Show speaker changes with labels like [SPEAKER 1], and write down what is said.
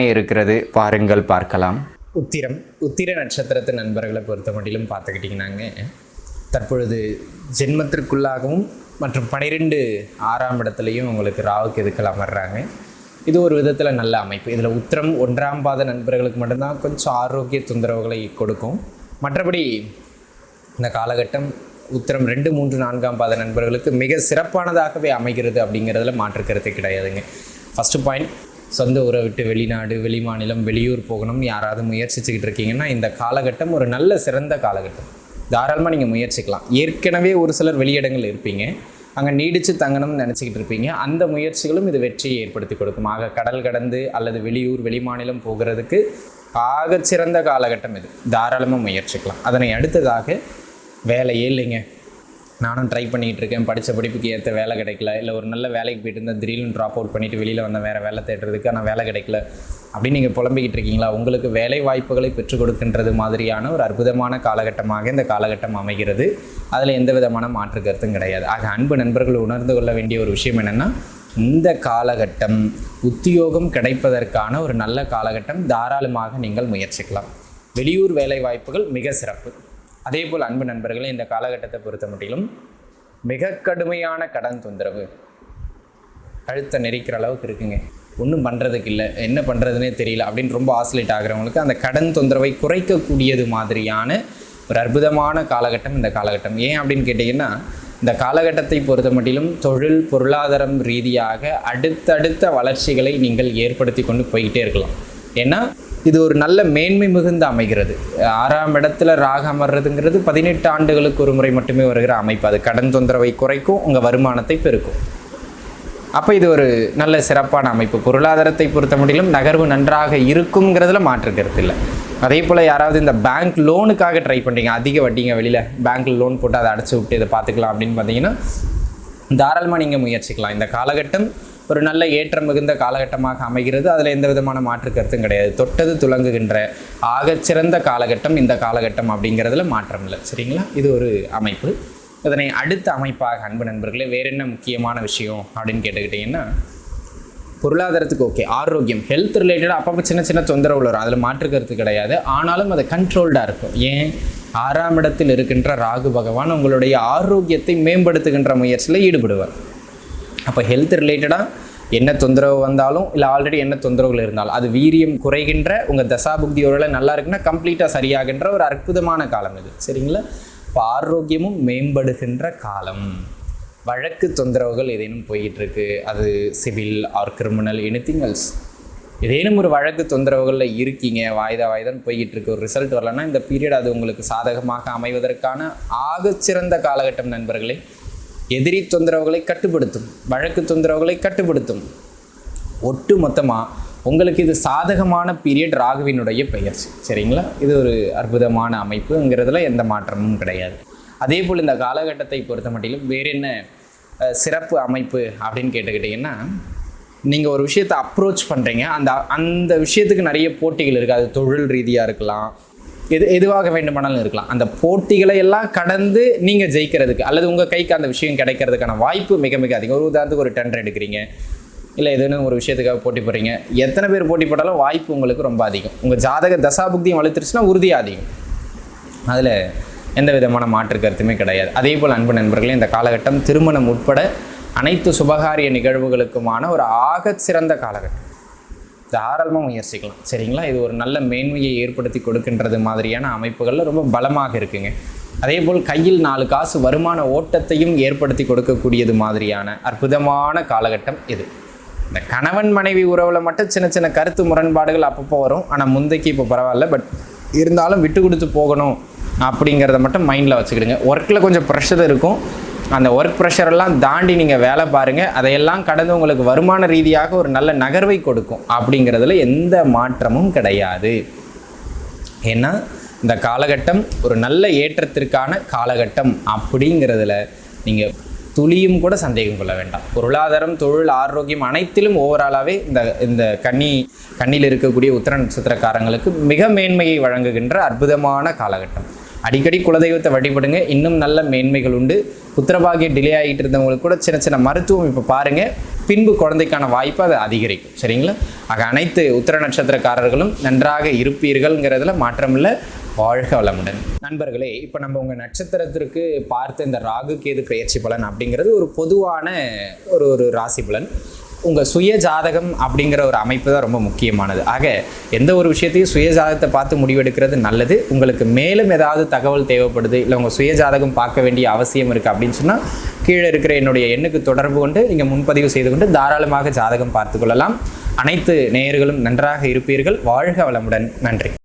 [SPEAKER 1] அமைய இருக்கிறது பாருங்கள் பார்க்கலாம். உத்திரம் உத்திர நட்சத்திரத்து நண்பர்களை பொறுத்த மட்டிலும் பார்த்துக்கிட்டிங்கன்னாங்க தற்பொழுது ஜென்மத்திற்குள்ளாகவும் மற்றும் பனிரெண்டு ஆறாம் இடத்துலையும் உங்களுக்கு ராவுக்கு எதுக்கெல்லாம் வர்றாங்க. இது ஒரு விதத்தில் நல்ல அமைப்பு. இதில் உத்திரம் ஒன்றாம் பாத நண்பர்களுக்கு மட்டும்தான் கொஞ்சம் ஆரோக்கிய தொந்தரவுகளை கொடுக்கும். மற்றபடி இந்த காலகட்டம் உத்திரம் ரெண்டு மூன்று நான்காம் பாத நண்பர்களுக்கு மிக சிறப்பானதாகவே அமைகிறது அப்படிங்கிறதுல மாற்று கருத்து கிடையாதுங்க. ஃபஸ்ட்டு பாயிண்ட் சொந்த ஊரை விட்டு வெளிநாடு வெளிமாநிலம் வெளியூர் போகணும். யாராவது முயற்சிச்சுக்கிட்டு இருக்கீங்கன்னா இந்த காலகட்டம் ஒரு நல்ல சிறந்த காலகட்டம். தாராளமாக நீங்கள் முயற்சிக்கலாம். ஏற்கனவே ஒரு சிலர் வெளியிடங்கள் இருப்பீங்க. அங்கே நீடித்து தங்கணும்னு நினச்சிக்கிட்டு இருப்பீங்க. அந்த முயற்சிகளும் இது வெற்றியை ஏற்படுத்தி கொடுக்கும். ஆக கடல் கடந்து அல்லது வெளியூர் வெளிமாநிலம் போகிறதுக்கு ஆக சிறந்த காலகட்டம் இது. தாராளமாக முயற்சிக்கலாம். அதனை அடுத்ததாக வேலையே இல்லைங்க. நானும் ட்ரை பண்ணிகிட்டு இருக்கேன் படித்த படிப்புக்கு ஏற்ற வேலை கிடைக்கல. இல்லை ஒரு நல்ல வேலைக்கு போயிட்டு இருந்தால் திடீர்னு ட்ராப் அவுட் பண்ணிவிட்டு வெளியில் வந்த வேறு வேலை தேடுறதுக்கு ஆனால் வேலை கிடைக்கல. அப்படின்னு நீங்கள் புலம்பிக்கிட்டு இருக்கீங்களா? உங்களுக்கு வேலை வாய்ப்புகளை பெற்றுக் கொடுக்கின்றது மாதிரியான ஒரு அற்புதமான காலகட்டமாக இந்த காலகட்டம் அமைகிறது. அதில் எந்த விதமான மாற்று கருத்தும் கிடையாது. ஆக அன்பு நண்பர்கள் உணர்ந்து கொள்ள வேண்டிய ஒரு விஷயம் என்னென்னா இந்த காலகட்டம் உத்தியோகம் கிடைப்பதற்கான ஒரு நல்ல காலகட்டம் தாராளமாக நீங்கள் முயற்சிக்கலாம். வெளியூர் வேலை வாய்ப்புகள் மிக சிறப்பு. அதே போல் அன்பு நண்பர்களே இந்த காலகட்டத்தை பொறுத்த மட்டிலும் மிக கடுமையான கடன் தொந்தரவு. கழுத்தை நெரிக்கிற அளவுக்கு இருக்குங்க. ஒன்றும் பண்ணுறதுக்கு இல்லை. என்ன பண்ணுறதுனே தெரியல அப்படின்னு ரொம்ப ஆசிலேட் ஆகிறவங்களுக்கு அந்த கடன் தொந்தரவை குறைக்கக்கூடியது மாதிரியான ஒரு அற்புதமான காலகட்டம் இந்த காலகட்டம். ஏன் அப்படின்னு கேட்டிங்கன்னா இந்த காலகட்டத்தை பொறுத்த மட்டிலும் தொழில் பொருளாதாரம் ரீதியாக அடுத்தடுத்த வளர்ச்சிகளை நீங்கள் ஏற்படுத்தி கொண்டு போய்கிட்டே இருக்கலாம். ஏன்னா இது ஒரு நல்ல மேன்மை மிகுந்த அமைகிறது. ஆறாம் இடத்துல ராக அமர்றதுங்கிறது பதினெட்டு ஆண்டுகளுக்கு ஒரு முறை மட்டுமே வருகிற அமைப்பு. அது கடன் தொந்தரவை குறைக்கும் உங்கள் வருமானத்தை பெருக்கும். அப்போ இது ஒரு நல்ல சிறப்பான அமைப்பு. பொருளாதாரத்தை பொறுத்த முடியலும் நகர்வு நன்றாக இருக்குங்கிறதுல மாற்றுக்கிறது இல்லை. அதே போல் யாராவது இந்த பேங்க் லோனுக்காக ட்ரை பண்ணுறீங்க அதிக வட்டிங்க வெளியில் பேங்க்கில் லோன் போட்டு அதை அடைச்சி விட்டு இதை பார்த்துக்கலாம் அப்படின்னு பார்த்தீங்கன்னா தாராளமாக நீங்கள் முயற்சிக்கலாம். இந்த காலகட்டம் ஒரு நல்ல ஏற்றம் மிகுந்த காலகட்டமாக அமைகிறது. அதில் எந்த விதமான மாற்று கருத்தும் கிடையாது. தொட்டது துலங்குகின்ற ஆகச்சிறந்த காலகட்டம் இந்த காலகட்டம் அப்படிங்கிறதுல மாற்றம் இல்லை. சரிங்களா? இது ஒரு அமைப்பு. இதனை அடுத்த அமைப்பாக அன்பு நண்பர்களே வேற என்ன முக்கியமான விஷயம் அப்படின்னு கேட்டுக்கிட்டிங்கன்னா பொருளாதாரத்துக்கு ஓகே. ஆரோக்கியம் ஹெல்த் ரிலேட்டடாக அப்பப்போ சின்ன சின்ன தொந்தரவு வரும். அதில் மாற்று கருத்து கிடையாது. ஆனாலும் அது கண்ட்ரோல்டாக இருக்கும். ஏன்? ஆறாம் இடத்தில் இருக்கின்ற ராகு பகவான் உங்களுடைய ஆரோக்கியத்தை மேம்படுத்துகின்ற முயற்சியில் ஈடுபடுவார். அப்போ ஹெல்த் ரிலேட்டடாக என்ன தொந்தரவு வந்தாலும் இல்லை ஆல்ரெடி என்ன தொந்தரவுகள் இருந்தாலும் அது வீரியம் குறைகின்ற உங்கள் தசாபுக்தி ஒருவேளை நல்லா இருக்குன்னா கம்ப்ளீட்டாக சரியாகின்ற ஒரு அற்புதமான காலம் இது. சரிங்களா? இப்போ ஆரோக்கியமும் மேம்படுகின்ற காலம். வழக்கு தொந்தரவுகள் ஏதேனும் போய்கிட்டு இருக்கு அது civil or criminal anything else ஏதேனும் ஒரு வழக்கு தொந்தரவுகளில் இருக்கீங்க வாய்தா வாய்தான் போய்கிட்டு இருக்கு ஒரு ரிசல்ட் வரலன்னா இந்த பீரியட் அது உங்களுக்கு சாதகமாக அமைவதற்கான ஆகச்சிறந்த காலகட்டம் நண்பர்களே. எதிரி தொந்தரவுகளை கட்டுப்படுத்தும் வழக்கு தொந்தரவுகளை கட்டுப்படுத்தும். ஒட்டு மொத்தமாக உங்களுக்கு இது சாதகமான பீரியட் ராகுவினுடைய பெயர்ச்சி. சரிங்களா? இது ஒரு அற்புதமான அமைப்புங்கிறதுல எந்த மாற்றமும் கிடையாது. அதே போல் இந்த காலகட்டத்தை பொறுத்த மட்டிலும் வேறு என்ன சிறப்பு அமைப்பு அப்படின்னு கேட்டுக்கிட்டிங்கன்னா நீங்கள் ஒரு விஷயத்தை அப்ரோச் பண்ணுறீங்க அந்த அந்த விஷயத்துக்கு நிறைய போட்டிகள் இருக்குது அது தொழில் ரீதியாக இருக்கலாம் எது எதுவாக வேண்டுமானாலும் இருக்கலாம். அந்த போட்டிகளை எல்லாம் கடந்து நீங்கள் ஜெயிக்கிறதுக்கு அல்லது உங்கள் கைக்கு அந்த விஷயம் கிடைக்கிறதுக்கான வாய்ப்பு மிக மிக அதிகம். ஒரு உதாரணத்துக்கு ஒரு டெண்டர் எடுக்கிறீங்க. இல்லை எதுன்னு ஒரு விஷயத்துக்காக போட்டி போடுறீங்க. எத்தனை பேர் போட்டி போட்டாலும் வாய்ப்பு உங்களுக்கு ரொம்ப அதிகம். உங்கள் ஜாதக தசாபுக்தியும் வலுத்துருச்சுன்னா உறுதியாக அதிகம். அதில் எந்த விதமான மாற்று கருத்துமே கிடையாது. அதே போல் அன்பு நண்பர்களே இந்த காலகட்டம் திருமணம் உட்பட அனைத்து சுபகாரிய நிகழ்வுகளுக்குமான ஒரு ஆக சிறந்த காலகட்டம். தாராளமாக முயற்சிக்கலாம். சரிங்களா? இது ஒரு நல்ல மேன்மையை ஏற்படுத்தி கொடுக்கின்றது மாதிரியான அமைப்புகளில் ரொம்ப பலமாக இருக்குங்க. அதே போல் கையில் நாலு காசு வருமான ஓட்டத்தையும் ஏற்படுத்தி கொடுக்கக்கூடியது மாதிரியான அற்புதமான காலகட்டம் இது. இந்த கணவன் மனைவி உறவில் மட்டும் சின்ன சின்ன கருத்து முரண்பாடுகள் அப்பப்போ வரும். ஆனால் முந்தைக்கு இப்போ பரவாயில்ல. பட் இருந்தாலும் விட்டு கொடுத்து போகணும் அப்படிங்கிறத மட்டும் மைண்டில் வச்சுக்கிடுங்க. ஒர்க்கில் கொஞ்சம் ப்ரெஷர் இருக்கும். அந்த ஒர்க் ப்ரெஷரெல்லாம் தாண்டி நீங்கள் வேலை பாருங்கள் அதையெல்லாம் கடந்து உங்களுக்கு வருமான ரீதியாக ஒரு நல்ல நகர்வை கொடுக்கும். அப்படிங்கிறதுல எந்த மாற்றமும் கிடையாது. ஏன்னா இந்த காலகட்டம் ஒரு நல்ல ஏற்றத்திற்கான காலகட்டம் அப்படிங்கிறதுல நீங்கள் துளியும் கூட சந்தேகம் கொள்ள வேண்டாம். பொருளாதாரம் தொழில் ஆரோக்கியம் அனைத்திலும் ஓவராலாகவே இந்த இந்த கன்னி கண்ணியில் இருக்கக்கூடிய உத்தர நட்சத்திரக்காரங்களுக்கு மிக மேன்மையை வழங்குகின்ற அற்புதமான காலகட்டம். அடிக்கடி குலதெய்வத்தை வழிபடுங்க. இன்னும் நல்ல மேன்மைகள் உண்டு. புத்திரபாகியம் டிலே ஆகிட்டு இருந்தவங்களுக்கு கூட சின்ன சின்ன மருத்துவம் இப்போ பாருங்கள் பின்பு குழந்தைக்கான வாய்ப்பு அது அதிகரிக்கும். சரிங்களா? ஆக அனைத்து உத்திர நட்சத்திரக்காரர்களும் நன்றாக இருப்பீர்கள்ங்கிறதுல மாற்றமில்லை. வாழ்க வளமுடன். நண்பர்களே இப்போ நம்ம உங்கள் நட்சத்திரத்திற்கு பார்த்த இந்த ராகு கேது பெயர்ச்சி பலன் அப்படிங்கிறது ஒரு பொதுவான ஒரு ஒரு ராசி பலன். உங்கள் சுய ஜாதகம் அப்படிங்கிற ஒரு அமைப்பு தான் ரொம்ப முக்கியமானது. ஆக எந்த ஒரு விஷயத்தையும் சுய ஜாதகத்தை பார்த்து முடிவெடுக்கிறது நல்லது. உங்களுக்கு மேலும் ஏதாவது தகவல் தேவைப்படுது இல்லை உங்கள் சுய ஜாதகம் பார்க்க வேண்டிய அவசியம் இருக்குது அப்படின்னு சொன்னால் கீழே இருக்கிற என்னுடைய எண்ணுக்கு தொடர்பு கொண்டு நீங்கள் முன்பதிவு செய்து கொண்டு தாராளமாக ஜாதகம் பார்த்து கொள்ளலாம். அனைத்து நேயர்களும் நன்றாக இருப்பீர்கள். வாழ்க வளமுடன். நன்றி.